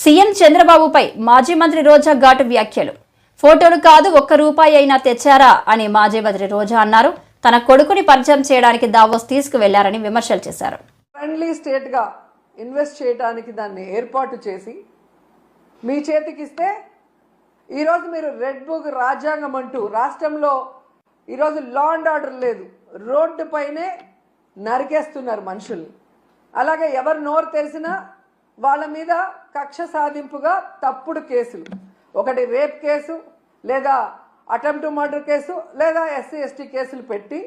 CM చంద్రబాబుపై మాజీ మంత్రి రోజా ఘాటు వ్యాఖ్యలు. ఫోటోలు కాదు ఒక్క రూపాయి అయినా తెచ్చారా అని మాజీ మంత్రి రోజా అన్నారు. తన కొడుకుని పరిచయం చేయడానికి దావోస్ తీసుకువెళ్ళారని విమర్శలు చేశారు. ఫ్రెండ్లీ స్టేట్గా ఇన్వెస్ట్ చేయడానికి దాన్ని ఏర్పాటు చేసి మీ చేతికిస్తే ఈరోజు మీరు రెడ్ బుక్ రాజ్యాంగం అంటూ రాష్ట్రంలో ఈరోజు లా అండ్ ఆర్డర్ లేదు. రోడ్డు పైనే నరికేస్తున్నారు మనుషుల్ని. అలాగే ఎవరు నోరు తెలిసినా వాళ్ళ మీద కక్ష సాధింపుగా తప్పుడు కేసులు. ఒకటి రేప్ కేసు లేదా అటెంప్ట్ మర్డర్ కేసు లేదా ఎస్సీ ఎస్టీ కేసులు పెట్టి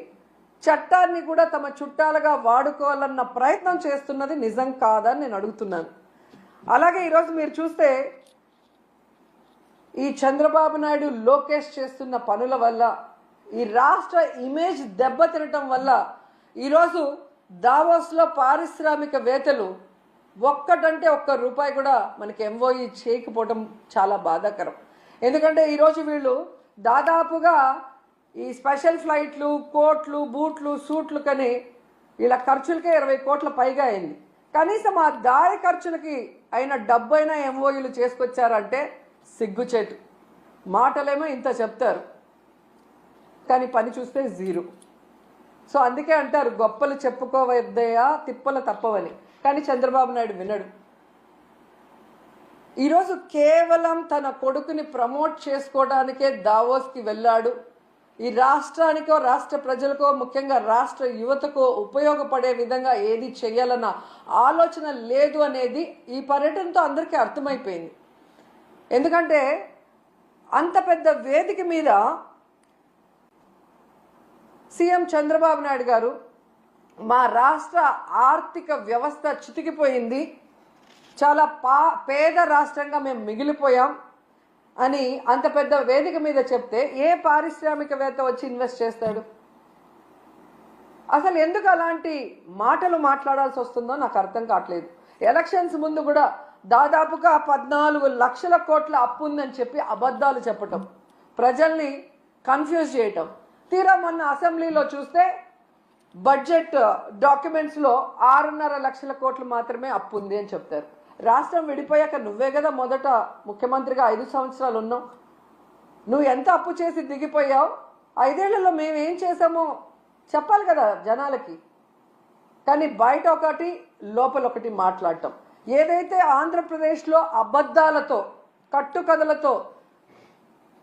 చట్టాన్ని కూడా తమ చుట్టాలుగా వాడుకోవాలన్న ప్రయత్నం చేస్తున్నది నిజం కాదని నేను అడుగుతున్నాను. అలాగే ఈరోజు మీరు చూస్తే ఈ చంద్రబాబు నాయుడు లోకేష్ చేస్తున్న పనుల వల్ల ఈ రాష్ట్ర ఇమేజ్ దెబ్బతినటం వల్ల ఈరోజు దావోస్లో పారిశ్రామికవేత్తలు ఒక్కటంటే ఒక్క రూపాయి కూడా మనకి ఎంఓఈ చేయకపోవడం చాలా బాధాకరం. ఎందుకంటే ఈరోజు వీళ్ళు దాదాపుగా ఈ స్పెషల్ ఫ్లైట్లు కోట్లు బూట్లు సూట్లు కని వీళ్ళ ఖర్చులకే ఇరవై కోట్ల పైగా అయింది. కనీసం ఆ దారి ఖర్చులకి అయిన డబ్బైనా ఎంఓఈలు చేసుకొచ్చారంటే సిగ్గుచేటు. మాటలేమో ఇంత చెప్తారు. కానీ పని చూస్తే జీరో. సో అందుకే అంటారు గొప్పలు చెప్పుకోవద్దయా తిప్పలు తప్పవని. కానీ చంద్రబాబు నాయుడు వినడు. ఈరోజు కేవలం తన కొడుకుని ప్రమోట్ చేసుకోవడానికే దావోస్కి వెళ్ళాడు. ఈ రాష్ట్రానికో రాష్ట్ర ప్రజలకో ముఖ్యంగా రాష్ట్ర యువతకో ఉపయోగపడే విధంగా ఏది చేయాలన్న ఆలోచన లేదు అనేది ఈ పర్యటనతో అందరికీ అర్థమైపోయింది. ఎందుకంటే అంత పెద్ద వేదిక మీద సీఎం చంద్రబాబు నాయుడు గారు మా రాష్ట్ర ఆర్థిక వ్యవస్థ చితికిపోయింది. చాలా పా పేద రాష్ట్రంగా మేము మిగిలిపోయాం అని అంత పెద్ద వేదిక మీద చెప్తే ఏ పారిశ్రామికవేత్త వచ్చి ఇన్వెస్ట్ చేస్తాడు? అసలు ఎందుకు అలాంటి మాటలు మాట్లాడాల్సి వస్తుందో నాకు అర్థం కావట్లేదు. ఎలక్షన్స్ ముందు కూడా దాదాపుగా పద్నాలుగు లక్షల కోట్ల అప్పు ఉందని చెప్పి అబద్ధాలు చెప్పటం ప్రజల్ని కన్ఫ్యూజ్ చేయటం. తీరా మొన్న అసెంబ్లీలో చూస్తే బడ్జెట్ డాక్యుమెంట్స్లో ఆరున్నర లక్షల కోట్లు మాత్రమే అప్పు ఉంది అని చెప్తారు. రాష్ట్రం విడిపోయాక నువ్వే కదా మొదట ముఖ్యమంత్రిగా ఐదు సంవత్సరాలు ఉన్నావు. నువ్వు ఎంత అప్పు చేసి దిగిపోయావు? ఐదేళ్ళలో మేము ఏం చేసామో చెప్పాలి కదా జనాలకి. కానీ బయట ఒకటి లోపల ఒకటి మాట్లాడటం. ఏదైతే ఆంధ్రప్రదేశ్లో అబద్ధాలతో కట్టుకథలతో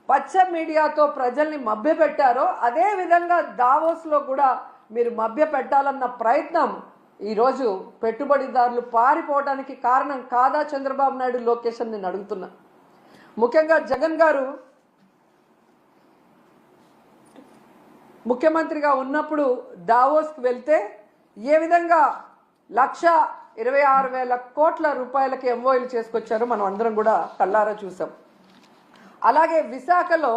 పచ్చ మీడియాతో ప్రజల్ని మభ్యపెట్టారో అదే విధంగా దావోస్లో కూడా మీరు మభ్య పెట్టాలన్న ప్రయత్నం ఈరోజు పెట్టుబడిదారులు పారిపోవడానికి కారణం కాదా చంద్రబాబు నాయుడు లోకేష్ అని నేను అడుగుతున్నా. ముఖ్యంగా జగన్ గారు ముఖ్యమంత్రిగా ఉన్నప్పుడు దావోస్కి వెళ్తే ఏ విధంగా లక్ష ఇరవై ఆరు వేల కోట్ల రూపాయలకి ఎంఓఎలు చేసుకొచ్చారో మనం అందరం కూడా కళ్ళారా చూసాం. అలాగే విశాఖలో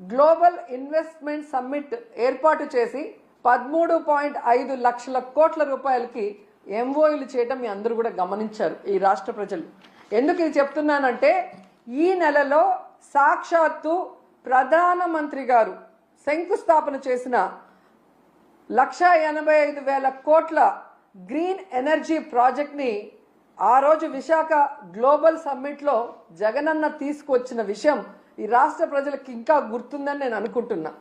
గ్లోబల్ ఇన్వెస్ట్మెంట్ సమ్మిట్ ఏర్పాటు చేసి పదమూడు పాయింట్ ఐదు లక్షల కోట్ల రూపాయలకి ఎంఓఈలు చేయటం మీ అందరూ కూడా గమనించారు ఈ రాష్ట్ర ప్రజలు. ఎందుకు ఇది చెప్తున్నానంటే ఈ నెలలో సాక్షాత్తు ప్రధానమంత్రి గారు శంకుస్థాపన చేసిన లక్ష ఎనభై ఐదు వేల కోట్ల గ్రీన్ ఎనర్జీ ప్రాజెక్ట్ని ఆ రోజు విశాఖ గ్లోబల్ సమ్మిట్లో జగనన్న తీసుకొచ్చిన విషయం ఈ రాష్ట్ర ప్రజలకు ఇంకా గుర్తుందని నేను అనుకుంటున్నా.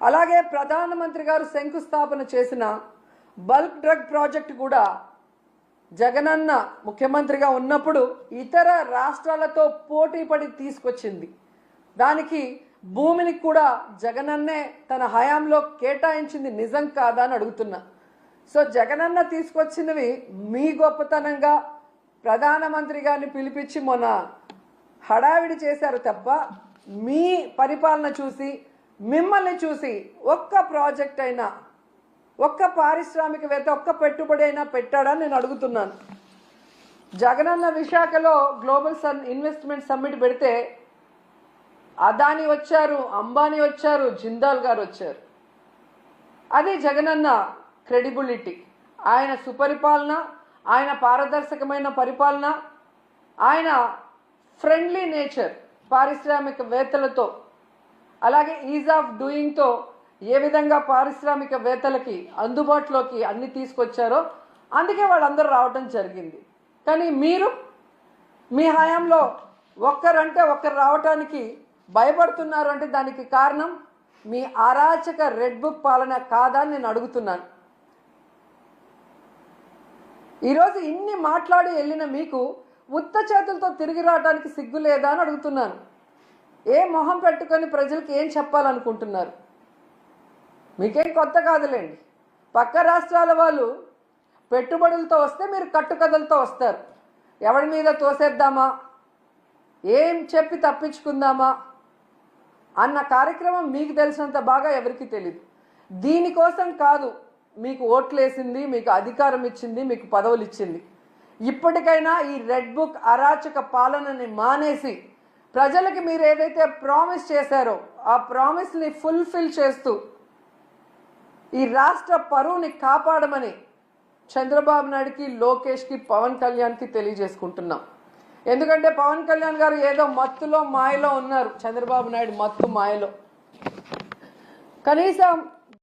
అలాగే ప్రధానమంత్రి గారు శంకుస్థాపన చేసిన బల్క్ డ్రగ్ ప్రాజెక్ట్ కూడా జగనన్న ముఖ్యమంత్రిగా ఉన్నప్పుడు ఇతర రాష్ట్రాలతో పోటీ పడి తీసుకొచ్చింది. దానికి భూమిని కూడా జగనన్నే తన హయాంలో కేటాయించింది నిజం కాదా అని అడుగుతున్నా. సో జగనన్న తీసుకొచ్చినవి మీ గొప్పతనంగా ప్రధానమంత్రి గారిని పిలిపించి మొన్న హడావిడి చేశారు తప్ప మీ పరిపాలన చూసి మిమ్మల్ని చూసి ఒక్క ప్రాజెక్ట్ అయినా ఒక్క పారిశ్రామికవేత్త ఒక్క పెట్టుబడి అయినా పెట్టాడని నేను అడుగుతున్నాను. జగనన్న విశాఖలో గ్లోబల్ సన్ ఇన్వెస్ట్మెంట్ సమ్మిట్ పెడితే అదాని వచ్చారు అంబానీ వచ్చారు జిందాల్ గారు వచ్చారు. అది జగనన్న క్రెడిబిలిటీ. ఆయన సుపరిపాలన ఆయన పారదర్శకమైన పరిపాలన ఆయన ఫ్రెండ్లీ నేచర్ పారిశ్రామికవేత్తలతో అలాగే ఈజ్ ఆఫ్ డూయింగ్తో ఏ విధంగా పారిశ్రామికవేత్తలకి అందుబాటులోకి అన్ని తీసుకొచ్చారో అందుకే వాళ్ళందరూ రావటం జరిగింది. కానీ మీరు మీ హయాంలో ఒక్కరంటే ఒక్కరు రావటానికి భయపడుతున్నారు అంటే దానికి కారణం మీ అరాచక రెడ్ బుక్ పాలన కాదా నేను అడుగుతున్నాను. ఈరోజు ఇన్ని మాట్లాడి వెళ్ళిన మీకు ఉత్త చేతులతో తిరిగి రావడానికి సిగ్గు లేదా అని అడుగుతున్నాను. ఏ మొహం పెట్టుకొని ప్రజలకు ఏం చెప్పాలనుకుంటున్నారు? మీకేం కొత్త కాదులేండి. పక్క రాష్ట్రాల వాళ్ళు పెట్టుబడులతో వస్తే మీరు కట్టుకథలతో వస్తారు. ఎవరి మీద తోసేద్దామా? ఏం చెప్పి తప్పించుకుందామా? అన్న కార్యక్రమం మీకు తెలిసినంత బాగా ఎవరికి తెలియదు దీనికోసం కాదు మీకు ఓట్లేసింది మీకు అధికారం ఇచ్చింది మీకు పదవులు ఇచ్చింది ఇప్పటికైనా ఈ రెడ్ బుక్ అరాచక పాలనని మానేసి ప్రజలకి మీరు ఏదైతే ప్రామిస్ చేశారో ఆ ప్రామిస్ని ఫుల్ఫిల్ చేస్తూ ఈ రాష్ట్ర పరువుని కాపాడమని చంద్రబాబు నాయుడుకి లోకేష్కి పవన్ కళ్యాణ్కి తెలియజేసుకుంటున్నాం. ఎందుకంటే పవన్ కళ్యాణ్ గారు ఏదో మత్తులో మాయలో ఉన్నారు. చంద్రబాబు నాయుడు మత్తు మాయలో. కనీసం